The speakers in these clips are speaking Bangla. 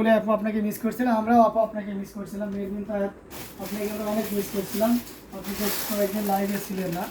বলে আপু আপনাকে মিস করছিলাম, আমরাও আপু আপনাকে মিস করছিলাম মেরবিন তাহাত আপনাকে আমরা অনেক মিস করছিলাম। আপনি তো কয়েকদিন লাইভে ছিলেন না।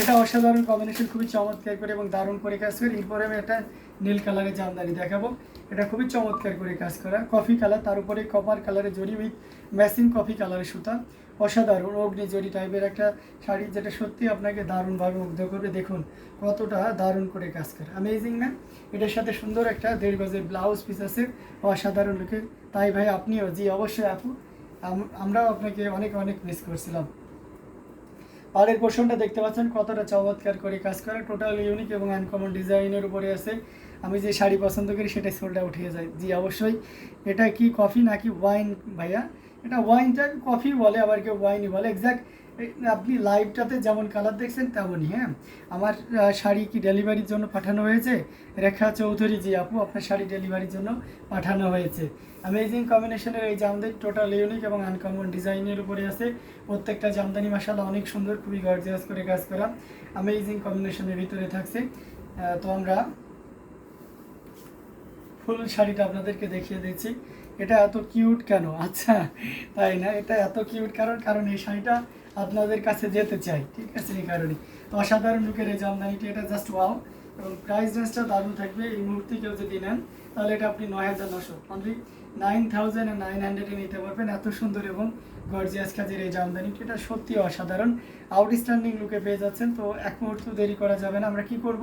এটা অসাধারণ কম্বিনেশন খুবই চমৎকার করে এবং দারুণ করে কাজ করে। এরপরে আমি একটা নীল কালারের জামদানি দেখাবো। এটা খুবই চমৎকার করে কাজ করা। কফি কালার তার উপরে কপার কালারের জড়ি উইথ ম্যাচিং কফি কালারের সুতা। অসাধারণ অগ্নি জড়ি টাইপের একটা শাড়ি যেটা সত্যি আপনাকে দারুণভাবে মুগ্ধ করবে। দেখুন, কতটা দারুণ করে কাজ করে। অ্যামেজিং না এটার সাথে সুন্দর একটা দেড় গজের ব্লাউজ পিস আছে, অসাধারণ লুকে তাই ভাই, আপনিও, জি, অবশ্যই আপু, আম- আমরাও আপনাকে অনেক অনেক মিস করছিলাম। পাড়ের পোর্শনটা দেখতে পাচ্ছেন, কতটা চমৎকার করে কাজ করে। টোটাল ইউনিক এবং আনকমন ডিজাইনের উপরে আছে। আমি যে শাড়ি পছন্দ করি, সেটাই সোলটা উঠিয়ে যায়। জি, অবশ্যই। এটা কি কফি নাকি ওয়াইন ভাইয়া? এটা ওয়াইনটা কফি বলে, আবার কেউ ওয়াইনই বলে। এক্স্যাক্ট আপনি লাইভটাতে যেমন কালার দেখছেন তেমনই হ্যাঁ? আমার শাড়ি কি ডেলিভারির জন্য পাঠানো হয়েছে? রেখা চৌধুরী জি আপু, আপনার শাড়ি ডেলিভারির জন্য পাঠানো হয়েছে। অ্যামেজিং কম্বিনেশনের এই জামদানি টোটাল ইউনিক এবং আনকমন ডিজাইনের উপরে আছে। প্রত্যেকটা জামদানি মাসালা অনেক সুন্দর, খুবই গর্জিয়াস করে কাজ করা। অ্যামেজিং কম্বিনেশনের ভিতরে থাকছে। তো আমরা ফুল শাড়িটা আপনাদেরকে দেখিয়ে দিচ্ছি। এটা এত কিউট কেন? আচ্ছা তাই না? এটা এত কিউট কারণ কারণ এই শাড়িটা আপনাদের কাছে যেতে চাই, ঠিক আছে? এই কারণে। অসাধারণ লুকের এই জামদানিটি, এটা জাস্ট ওয়াও এবং প্রাইস রেঞ্জটা দারুণ থাকবে। এই মুহূর্তে কেউ যদি নেন, তাহলে এটা আপনি নয় হাজার নশো। অনলি নাইন থাউজেন্ড নাইন হান্ড্রেডে নিতে পারবেন। এত সুন্দর এবং গর্জিয়াস কাজের এই জামদানিটি এটা সত্যি অসাধারণ। আউটস্ট্যান্ডিং লুকে পেয়ে যাচ্ছেন, তো এক মুহূর্ত দেরি করা যাবে না। আমরা কি করব?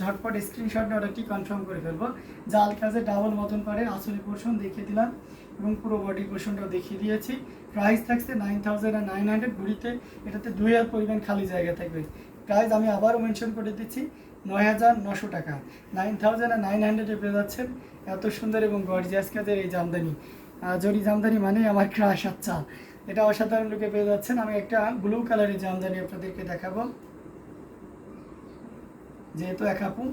ঝটপট স্ক্রিনশট অর্ডারটি কনফার্ম করে ফেলব। জাল কাজে ডাবল মতন করে আসলে পোর্শন দেখিয়ে দিলাম এবং পুরো বডি পোর্শনটাও দেখিয়ে দিয়েছি। প্রাইস থাকছে নাইন থাউজেন্ড আর নাইন হান্ড্রেড ঘুরিতে এটাতে দুই হাজার পরিমাণ খালি জায়গা থাকবে। প্রাইস আমি আবারও মেনশন করে দিচ্ছি, নয় হাজার নশো টাকা। নাইন থাউজেন্ড আর নাইন হান্ড্রেডে পেয়ে যাচ্ছেন, এত সুন্দর এবং গর্জিয়াস কাজের এই জামদানি। জরি জামদানি মানে আমার ক্রাশ আচ্ছা। এটা অসাধারণ লুকে পেয়ে যাচ্ছেন। আমি একটা ব্লু কালারের জামদানি আপনাদেরকে দেখাবো। যেহেতু এক আপু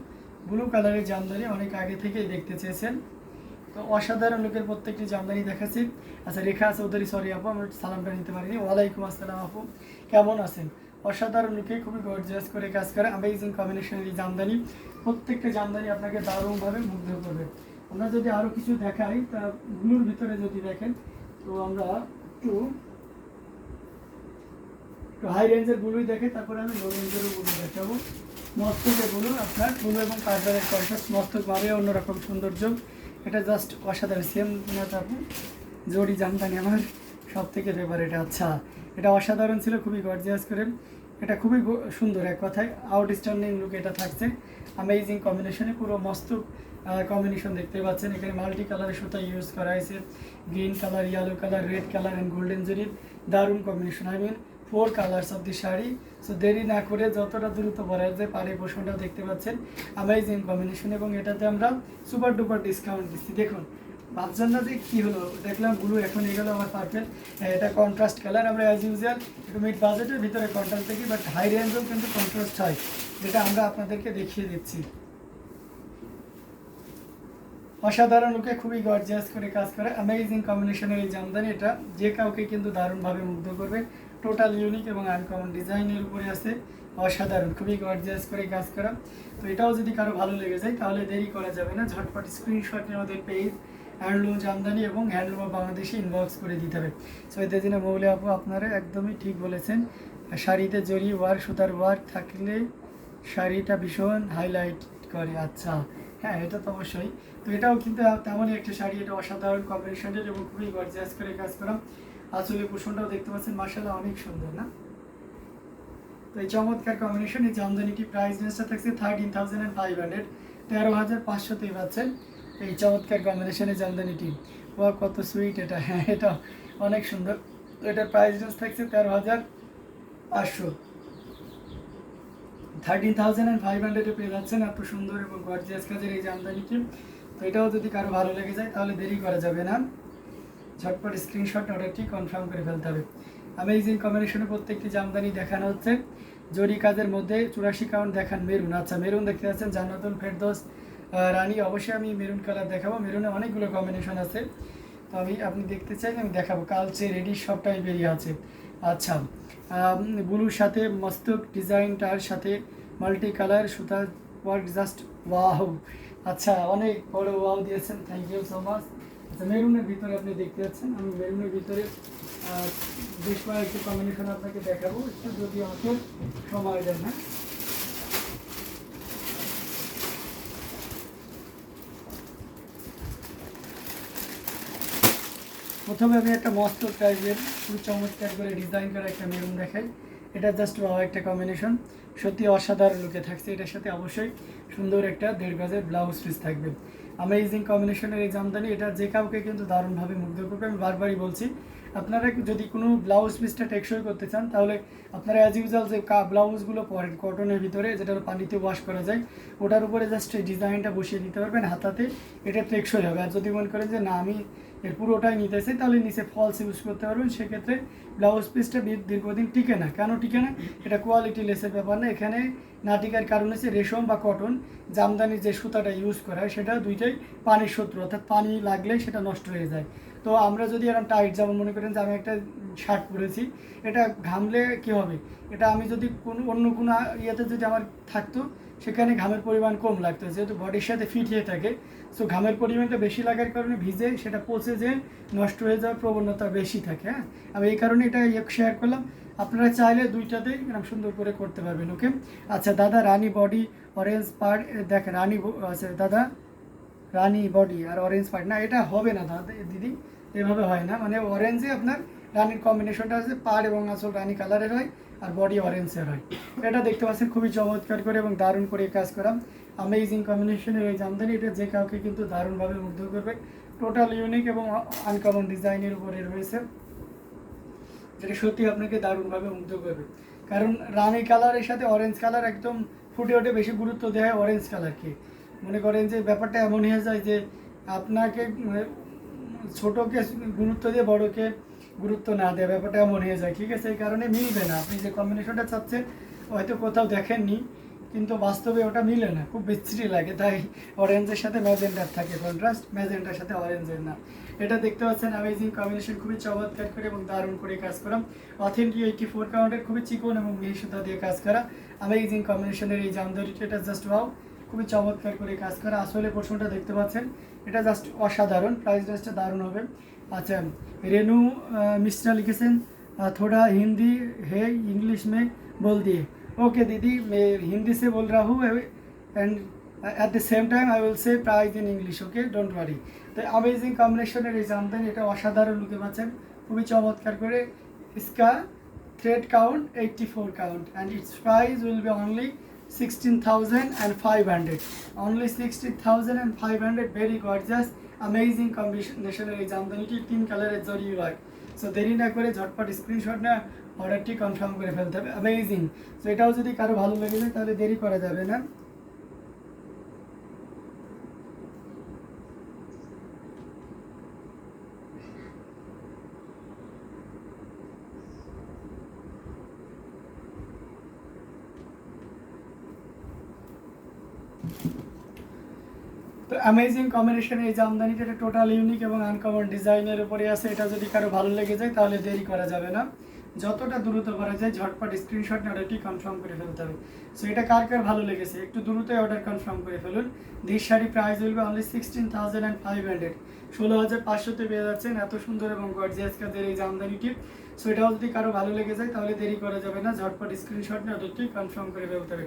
ব্লু কালারের জামদানি অনেক আগে থেকেই দেখতে চেয়েছেন। তো অসাধারণ লোকের প্রত্যেকটি জামদানি দেখাচ্ছি। আচ্ছা রেখা চৌধুরী সরি আপু আমি সালামটা নিতে পারিনি। ওয়ালাইকুম আসসালাম আপু, কেমন আছেন? অসাধারণ লোকে খুবই গর্জিয়াস করে কাজ করে অ্যামেজিং কম্বিনেশনের এই জামদানি। প্রত্যেকটা জামদানি আপনাকে দারুণভাবে মুগ্ধ করবে। আমরা যদি আরও কিছু দেখাই, তা ব্লুর ভিতরে যদি দেখেন, তো আমরা একটু হাই রেঞ্জের ব্লুই দেখে তারপরে আমি লো রেঞ্জেরও ব্লু দেখাবো। মস্তকে ব্লু আপনার ব্লু এবং কার্ডারের কন্ট্রাস্ট মস্তক ভাবে অন্যরকম সৌন্দর্য। এটা জাস্ট অসাধারণ সেম না আপনি জড়ি জামদানি আমার সব থেকে ফেভারিট আচ্ছা। এটা অসাধারণ ছিল, খুবই গর্জিয়াস করে। এটা খুবই সুন্দর, এক কথায় আউটস্ট্যান্ডিং লুক এটা থাকছে। অ্যামেজিং কম্বিনেশনে পুরো মস্তক কম্বিনেশন দেখতে পাচ্ছেন। এখানে মাল্টি কালারের সুতা ইউজ করা হয়েছে। Green colour yellow colour red colour and golden জরির দারুণ combination I mean four colours of the sari. So দেরি না করে যতটা দ্রুত পরা যায়, পাড়ে পোষণটাও দেখতে পাচ্ছেন। অ্যামেজিং কম্বিনেশন এবং এটাতে আমরা সুপার ডুপার ডিসকাউন্ট দিচ্ছি। দেখুন ভাবছেন না কী হলো, দেখলাম ব্লু এখন এ গেলো আমার পারফেক্ট এটা কন্ট্রাস্ট কালার আমরা অ্যাজ ইউজুয়াল একটু মিড বাজেটের ভিতরে কন্ট্রাস্ট দেখি বাট হাই রেঞ্জেও কিন্তু কন্ট্রাস্ট হয়। যেটা আমরা আপনাদেরকে দেখিয়ে দিচ্ছি। অসাধারণ লোকে খুবই গর্জিয়াস করে কাজ করে। অ্যামেজিং কম্বিনেশনের এই জামদানি এটা। যে কাউকে কিন্তু দারুণভাবে মুগ্ধ করবে। টোটাল ইউনিক এবং আনকমন ডিজাইনের উপরে আছে। অসাধারণ, খুবই গর্জিয়াস করে কাজ করা। তো এটাও যদি কারও ভালো লেগে যায়, তাহলে দেরি করা যাবে না। ঝটপট স্ক্রিনশট নিয়ে আমাদের পেজ হ্যান্ডলুম জামদানি এবং হ্যান্ডলুম বাংলাদেশে ইনবক্স করে দিতে হবে। সো এতে দিনে মৌলে আপু, আপনারা একদমই ঠিক বলেছেন। শাড়িতে জরি ওয়ার্ক সুতার ওয়ার্ক থাকলে শাড়িটা ভীষণ হাইলাইট করে। আচ্ছা হ্যাঁ এটা তো অবশ্যই। তো এটাও কিন্তু তেমনই একটা শাড়ি, এটা অসাধারণ কম্বিনেশনের এবং খুবই গর্জিয়াস করে কাজ করা। আসলে কুশনটাও দেখতে পাচ্ছেন মার্শাল্লাহ অনেক সুন্দর, না? তো এই চমৎকার কম্বিনেশন এই জামদানিটি প্রাইস রেঞ্জটা থাকছে thirteen thousand and five hundred তেরো হাজার পাঁচশোতেই পাচ্ছেন এই চমৎকার কম্বিনেশনের জামদানিটি। ও কত সুইট এটা। হ্যাঁ এটা অনেক সুন্দর। তো এটার প্রাইস রেঞ্জ থাকছে তেরো হাজার পাঁচশো। থার্টিন থাউজেন্ড অ্যান্ড ফাইভ হান্ড্রেডে পেয়ে যাচ্ছেন, এত সুন্দর এবং গর্জিয়াস কাজের এই জামদানিটি। তো এটাও যদি কারও ভালো লেগে যায়, তাহলে দেরি করা যাবে না। ঝটপট স্ক্রিনশট অর্ডারটি কনফার্ম করে ফেলতে হবে। অ্যামেজিং কম্বিনেশনে প্রত্যেকটি জামদানি দেখানো হচ্ছে। জরি কাজের মধ্যে চুরাশি কাউন্ট দেখান মেরুন। আচ্ছা মেরুন দেখতে পাচ্ছেন, জান্নাতুল ফেরদোস রানী। অবশ্যই আমি মেরুন কালার দেখাবো। মেরুনে অনেকগুলো কম্বিনেশন আছে। তো আমি, আপনি দেখতে চাই আমি দেখাবো। কালচে রেডি, সবটাই বেরিয়ে আছে। আচ্ছা ব্লুর সাথে মস্তক ডিজাইনটার সাথে মাল্টি কালার সুতা ওয়ার্ক জাস্ট ওয়াহ আচ্ছা অনেক বড় ওয়াও দিয়েছেন থ্যাংক ইউ সো মাচ আচ্ছা মেরুনের ভিতরে আপনি দেখতে পাচ্ছেন আমি মেরুনের ভিতরে বেশ কয়েকটি কম্বিনেশন আপনাকে দেখাবো, একটু যদি আমাকে সময় দেন না প্রথমে আমি একটা মস্ত টাইপের খুব চমৎকার করে ডিজাইন করা একটা মেরুন দেখাই। এটা জাস্ট একটা কম্বিনেশন সত্যি অসাধারণ লুকে থাকছে। এটার সাথে অবশ্যই সুন্দর একটা দেড় গজের ব্লাউজ পিস থাকবে। অ্যামেজিং কম্বিনেশনের এই জামদানি। এটা যে কাউকে কিন্তু দারুণভাবে মুগ্ধ করবে। আমি বারবারই বলছি আপনারা যদি কোনো ব্লাউজ পিসটা টেকসই করতে চান, তাহলে আপনারা অ্যাজ ইউজুয়াল যে ব্লাউজগুলো পরেন কটনের ভিতরে, যেটা পানিতে ওয়াশ করা যায়, ওটার উপরে জাস্ট এই ডিজাইনটা বসিয়ে দিতে পারবেন, হাতাতে এটা টেকসই হবে। আর যদি মনে করেন যে না, আমি এর পুরোটাই নিতেছে তাহলে নিচে ফলস ইউজ করতে পারবেন। সেক্ষেত্রে ব্লাউজ পিসটা দীর্ঘদিন টিকে না। কেন টিকে না? এটা কোয়ালিটি লেসের ব্যাপার না। এখানে না টিকার কারণ হচ্ছে রেশম বা কটন জামদানির যে সুতাটা ইউজ করা হয়, সেটা দুইটাই পানির শত্রু। অর্থাৎ পানি লাগলে সেটা নষ্ট হয়ে যায়। তো আমরা যদি এরকম টাইট যেমন মনে করেন যে আমি একটা শার্ট পরেছি, এটা ঘামলে কি হবে? এটা আমি যদি কোনো অন্য কোনো ইয়েতে যদি আমার থাকতো, সেখানে ঘামের পরিমাণ কম লাগতো। যেহেতু বডির সাথে ফিট হয়ে থাকে সো ঘামের পরিমাণটা বেশি লাগার কারণে ভিজে সেটা পচে যে নষ্ট হয়ে যাওয়ার প্রবণতা বেশি থাকে হ্যাঁ? আমি এই কারণে এটা শেয়ার করলাম। আপনারা চাইলে দুইটাতেই এরকম সুন্দর করে করতে পারবেন ওকে আচ্ছা দাদা, রানী বডি অরেঞ্জ পার্ট দেখ রানী আচ্ছা দাদা? রানী বডি আর অরেঞ্জ পার্ট না, এটা হবে না দাদা দিদি, এভাবে হয় না। মানে অরেঞ্জে আপনার রানির কম্বিনেশনটা আছে, পাড় এবং আসল রানী কালারের হয় আর বডি অরেঞ্জের হয়। এটা দেখতে পাচ্ছেন, খুবই চমৎকার করে এবং দারুণ করে কাজ করা। আমেজিং কম্বিনেশনের এই জামদানি, এটা যে কাউকে কিন্তু দারুণভাবে মুগ্ধ করবে। টোটাল ইউনিক এবং আনকমন ডিজাইনের উপরে রয়েছে। যেটা সত্যি আপনাকে দারুণভাবে মুগ্ধ করবে। কারণ রানী কালারের সাথে অরেঞ্জ কালার একদম ফুটে ওঠে, বেশি গুরুত্ব দেওয়া হয় অরেঞ্জ কালারকে মনে করেন যে ব্যাপারটা এমন হয়ে যায় যে আপনাকে উম, ছোটকে গুরুত্ব দিয়ে বড়কে গুরুত্ব না দেয় ব্যাপারটা এমন হয়ে যায়। ঠিক আছে এই কারণে মিলবে না। আপনি যে কম্বিনেশনটা চাচ্ছেন হয়তো কোথাও দেখেননি কিন্তু বাস্তবে ওটা মিলে না। খুব বিচ্ছিরি লাগে। তাই অরেঞ্জের সাথে ম্যাজেন্ডার থাকে। কন্ট্রাস্ট ম্যাজেন্ডার সাথে অরেঞ্জের না। এটা দেখতে পাচ্ছেন অ্যামেজিং কম্বিনেশন খুবই চমৎকার করে এবং দারুণ করে কাজ করা। অথেন্টিক এইটি ফোর কাউন্টের খুবই চিকন এবং মিহি সুতা দিয়ে কাজ করা। অ্যামেজিং কম্বিনেশনের এই জামদারিটা জাস্ট ওয়াও খুবই চমৎকার করে কাজ করা। আসলে প্রশ্নটা দেখতে পাচ্ছেন, এটা জাস্ট অসাধারণ প্রাইস রেঞ্জটা দারুণ হবে। আচ্ছা রেনু মিশ্রা লিখেছেন? থোড়া হিন্দি, হে, ইংলিশ মে, বল দিয়ে। ওকে দিদি, মে, হিন্দি সে বল Rahu and at the same time I will say price in English okay don't worry তো অ্যামেজিং কম্বিনেশনের এই জানতেন এটা অসাধারণ লুকে পাচ্ছেন। খুবই চমৎকার করে। ইসকা thread count eighty four count and it's price will be only 16,500 only 16,500 very gorgeous amazing combination এই জামদানিটি তিন কালারের জরি হয় সো দেরি না করে ঝটপট স্ক্রিনশট না অর্ডারটি কনফার্ম করে ফেলতে হবে। অ্যামেজিং সো এটাও যদি কারও ভালো লেগে যায় তাহলে দেরি করা যাবে না। তো অ্যামেজিং কম্বিনেশন এই জামদানিটা এটা টোটাল ইউনিক এবং আনকমন ডিজাইনের উপরে আছে, এটা যদি কারও ভালো লেগে যায় তাহলে দেরি করা যাবে না। যতটা দ্রুত করা যায়, ঝটপট স্ক্রিনশট অর্ডারটি কনফার্ম করে ফেলতে হবে। সো এটা কার কার ভালো লেগেছে? একটু দ্রুতই অর্ডার কনফার্ম করে ফেলুন। This sari price will only sixteen thousand and five hundred ষোলো হাজার পাঁচশোতে পেয়ে যাচ্ছেন। এত সুন্দর এবং গর্জিয়াস কাজের এই জামদানিটি সো এটাও যদি কারও ভালো লেগে যায়, তাহলে দেরি করা যাবে না। ঝটপট স্ক্রিনশট নিয়ে অর্ডারটি কনফার্ম করে ফেলতে হবে।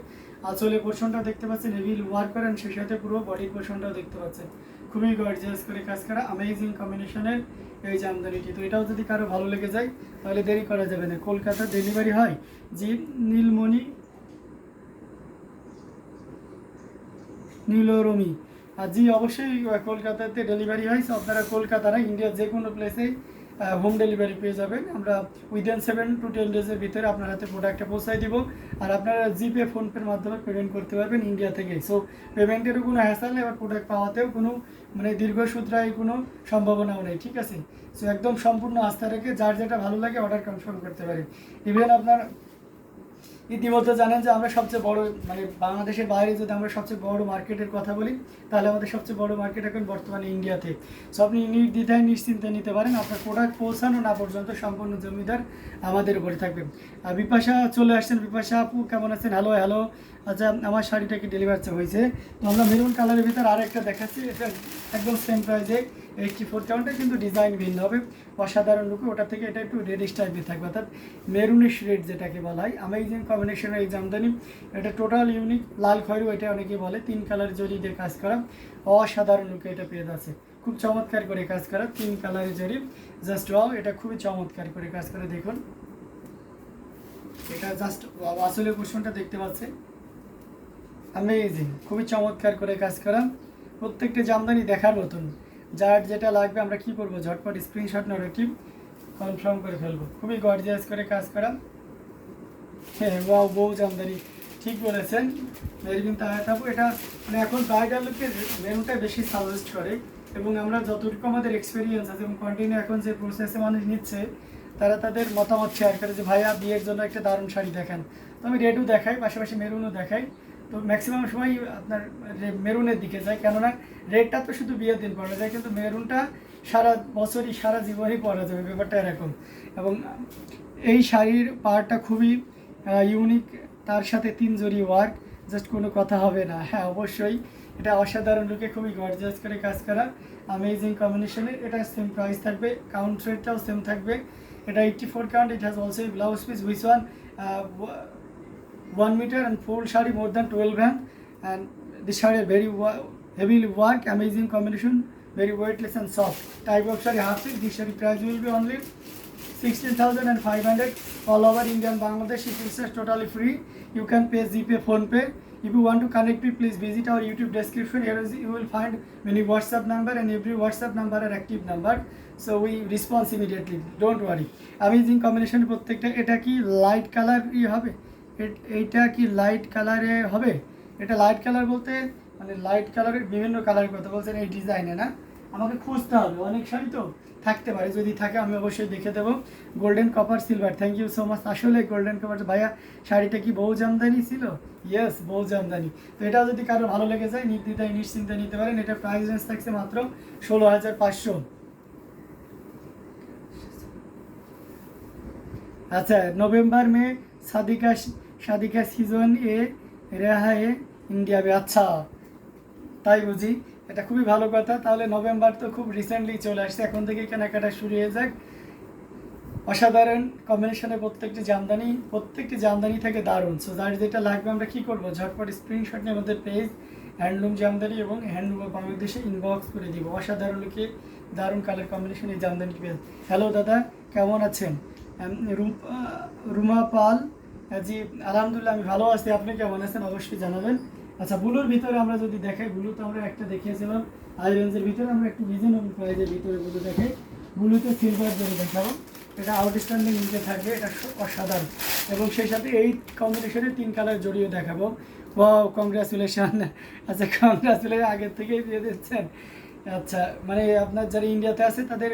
আসলে পোর্শনটা দেখতে পাচ্ছেন হেভি ওয়ার্ক করেন সেই সাথে পুরো বডির পোর্শনটাও দেখতে পাচ্ছেন। খুবই গর্জিয়াস করে কাজ করা অ্যামেজিং কম্বিনেশনের এই জামদানিটি তো এটাও যদি কারও ভালো লেগে যায়, তাহলে দেরি করা যাবে না। কলকাতা ডেলিভারি হয় জি নীলমণি, নীলরমি। জি, অবশ্যই কলকাতাতে ডেলিভারি হয়। আপনারা কলকাতা না ইন্ডিয়ার যে কোনো প্লেসে হোম ডেলিভারি পেয়ে যাবেন। আমরা উইদিন সেভেন টু টেন ডেজের ভিতরে আপনার হাতে প্রোডাক্টটা পৌঁছাই দিব। আর আপনারা জিপে ফোনপের মাধ্যমে পেমেন্ট করতে পারবেন ইন্ডিয়া থেকে। সো পেমেন্টেরও কোনো হ্যাসাল নেই, আবার প্রোডাক্ট পাওয়াতেও কোনো মানে দীর্ঘসূত্রায় কোনো সম্ভাবনাও নেই, ঠিক আছে? সো একদম সম্পূর্ণ আস্থা রেখে যার যেটা ভালো লাগে অর্ডার কনফার্ম করতে পারেন। ইভেন আপনার ইতিমধ্যে জানেন যে আমরা সবচেয়ে বড় মানে বাংলাদেশের বাইরে যদি আমরা সবচেয়ে বড় মার্কেটের কথা বলি, তাহলে আমাদের সবচেয়ে বড় মার্কেট এখন বর্তমানে ইন্ডিয়াতে। সো আপনি নির্দ্বিধায় নিশ্চিন্তে নিতে পারেন, আপনার প্রোডাক্ট পৌঁছানো না পর্যন্ত সম্পূর্ণ জমিদার আমাদের উপরে থাকবে। আর বিপাশা চলে আসছেন। বিপাশা আপু, কেমন আছেন? হ্যালো হ্যালো আচ্ছা আমার শাড়িটা কি ডেলিভার হয়েছে? তো আমরা মেরুন কালারের ভিতর আর একটা দেখাচ্ছি। এটা একদম সেম প্রাইজে এইটটি ফোর কাউন্টে কিন্তু ডিজাইন ভিন্ন হবে। অসাধারণ লুকে ওটা থেকে এটা একটু রেডিশ টাইপের থাকবে, অর্থাৎ মেরুনিশ রেড যেটাকে বলা হয়। আমেজিং কম্বিনেশনের এই জামদানি। এটা টোটাল ইউনিক লাল খয়েরু এটা অনেকেই বলে। তিন কালার জরি দিয়ে কাজ করা। অসাধারণ লুকে এটা পেয়ে যাচ্ছে। খুব চমৎকার করে কাজ করা। তিন কালারের জরি। জাস্ট ওয়াও এটা খুবই চমৎকার করে কাজ করে, দেখুন। এটা জাস্ট আসলে কুশনটা দেখতে পাচ্ছে অ্যামেজিং খুবই চমৎকার করে কাজ করা। প্রত্যেকটা জামদানি দেখার মতন। যার যেটা লাগবে আমরা কি করব? ঝটপট স্ক্রিনশট নেগেটিভ কনফার্ম করে ফেলব। খুবই গর্জিয়াস করে কাজ করা। হ্যাঁ ওয়াও বউ জামদানি। ঠিক বলেছেন মেরবিন তাহাতাবু এটা মানে এখন ব্রাইডাল লুকের মেনুটা বেশি সাজেস্ট করে। এবং আমরা যতটুকু আমাদের এক্সপিরিয়েন্স আছে এবং কন্টিনিউ এখন যে প্রসেসে মানুষ নিচ্ছে, তারা তাদের মতামত শেয়ার করে যে, ভাইয়া, বিয়ের জন্য একটা দারুণ শাড়ি দেখান। তো আমি রেডও দেখাই, পাশাপাশি মেরুনও দেখাই। তো ম্যাক্সিমাম সময় আপনার মেরুনের দিকে যায়, কেননা রেডটা তো শুধু বিয়ের দিন পরা যায়, কিন্তু মেরুনটা সারা বছরই, সারা জীবনই পরা যাবে, ব্যাপারটা এরকম। এবং এই শাড়ির পাড়টা খুবই ইউনিক তার সাথে তিন জরি ওয়ার্ক জাস্ট কোনো কথা হবে না। হ্যাঁ অবশ্যই এটা অসাধারণ লুকে খুবই গর্জিয়াস করে কাজ করা আমেজিং কম্বিনেশনের এটা সেম প্রাইস থাকবে কাউন্ট রেটটাও সেম থাকবে। এটা eighty four count it has also blouse piece which one one meter and full shari more than 12 gram and this shari very wa- heavy work amazing combination very weightless and soft type of shari half silk this shari price will be only 16500 all over india and bangladesh it is totally free you can pay gpay phone pay if you want to connect me please visit our youtube description here is, you will find many whatsapp number and every whatsapp number are active number so we response immediately don't worry amazing combination প্রত্যেকটা এটা কি লাইট কালার ই এইটা কি লাইট কালারে হবে? এটা লাইট কালার বলতে মানে লাইট কালারের বিভিন্ন কালার কথা বলছেন এই ডিজাইনে না? আমাকে খুঁজতে হবে, অনেক শাড়ি তো থাকতে পারে। যদি থাকে, আমি অবশ্যই দেখে দেবো। Golden copper silver thank you so much আসলে গোল্ডেন কপার ভাইয়া, শাড়িটা কি বউ জামদানি ছিল? ইয়েস বউ জামদানি। তো এটা যদি কারও ভালো লেগে যায়, নির্দ্বিধায়, নিশ্চিন্তে নিতে পারেন। এটা প্রাইস রেঞ্জ থাকছে মাত্র ষোলো হাজার পাঁচশো। আচ্ছা নভেম্বর, মে সাদিকা সাদিকা সিজন এ রেহা এ ইন্ডিয়া আচ্ছা। তাই বুঝি? এটা খুবই ভালো কথা। তাহলে নভেম্বর তো খুব রিসেন্টলি চলে আসছে। এখন থেকে কেনাকাটা শুরু হয়ে যাক। অসাধারণ কম্বিনেশনে প্রত্যেকটি জামদানি প্রত্যেকটি জামদানি থেকে দারুণ। সো যার যেটা লাগবে আমরা কি করব? ঝটপট স্ক্রিনশট নিয়ে আমাদের পেজ হ্যান্ডলুম জামদানি এবং হ্যান্ডলুম বাংলাদেশে ইনবক্স করে দিব। অসাধারণ লোকে দারুণ কালার কম্বিনেশন এই জামদানি পেজ হ্যালো দাদা, কেমন আছেন? রুমা পাল জি, আলহামদুলিল্লাহ, আমি ভালো আছি। আপনি কেমন আছেন? অবশ্যই জানাবেন। আচ্ছা ব্লুর ভিতরে আমরা যদি দেখাই, ব্লু তো আমরা একটা দেখিয়েছিলাম। হাই রেঞ্জের ভিতরে আমরা একটু রিজনেবল প্রাইজের ভিতরে ব্লু দেখাই। ব্লুতে সিলভার জন্য দেখাবো। এটা আউটস্ট্যান্ডিং নিচে থাকবে, এটা অসাধারণ। এবং সেই সাথে এই কম্বিনেশনে তিন কালার জড়িয়ে দেখাবো। ও কংগ্রাচুলেশন আচ্ছা কংগ্রাচুলেশন আগের থেকেই দিয়ে দিচ্ছেন। আচ্ছা মানে আপনার যারা ইন্ডিয়াতে আছে, তাদের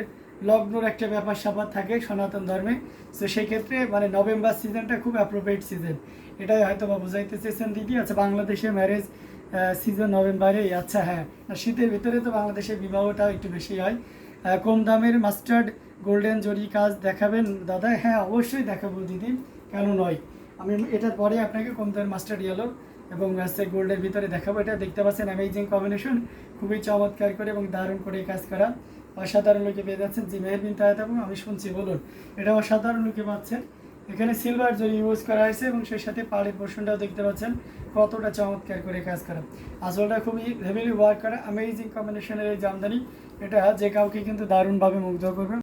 লগ্নর একটা ব্যাপার স্যাপার থাকে সনাতন ধর্মে। তো সেই ক্ষেত্রে মানে নভেম্বর সিজনটা খুব অ্যাপ্রোপ্রিয়েট সিজন এটাই হয়তো বা বুঝাইতে চেয়েছেন দিদি আচ্ছা বাংলাদেশে ম্যারেজ সিজন নভেম্বরে আচ্ছা হ্যাঁ। আর শীতের ভিতরে তো বাংলাদেশে বিবাহটা একটু বেশি হয়। কম দামের মাস্টার্ড গোল্ডেন জরি কাজ দেখাবেন দাদা? হ্যাঁ অবশ্যই দেখাবো দিদি, কেন নয়। আমি এটার পরে আপনাকে কম দামের মাস্টার্ড ইয়েলো এবং হচ্ছে গোল্ডের ভিতরে দেখাবো। এটা দেখতে পাচ্ছেন অ্যামেজিং কম্বিনেশন খুবই চমৎকার করে এবং দারুণ করে কাজ করা। অসাধারণ লোকে পেয়ে যাচ্ছেন। জি মেহেরবিন তাহেদ এবং আমি শুনছি, বলুন। এটা অসাধারণ লোকে পাচ্ছেন। এখানে সিলভার জরি ইউজ করা হয়েছে এবং সেই সাথে পাড়ের পোর্শনটাও দেখতে পাচ্ছেন, কতটা চমৎকার করে কাজ করা। আসলটা খুবই হেভিলি ওয়ার্ক করা অ্যামেজিং কম্বিনেশনের এই জামদানি। এটা যে কাউকে কিন্তু দারুণভাবে মুগ্ধ করবে।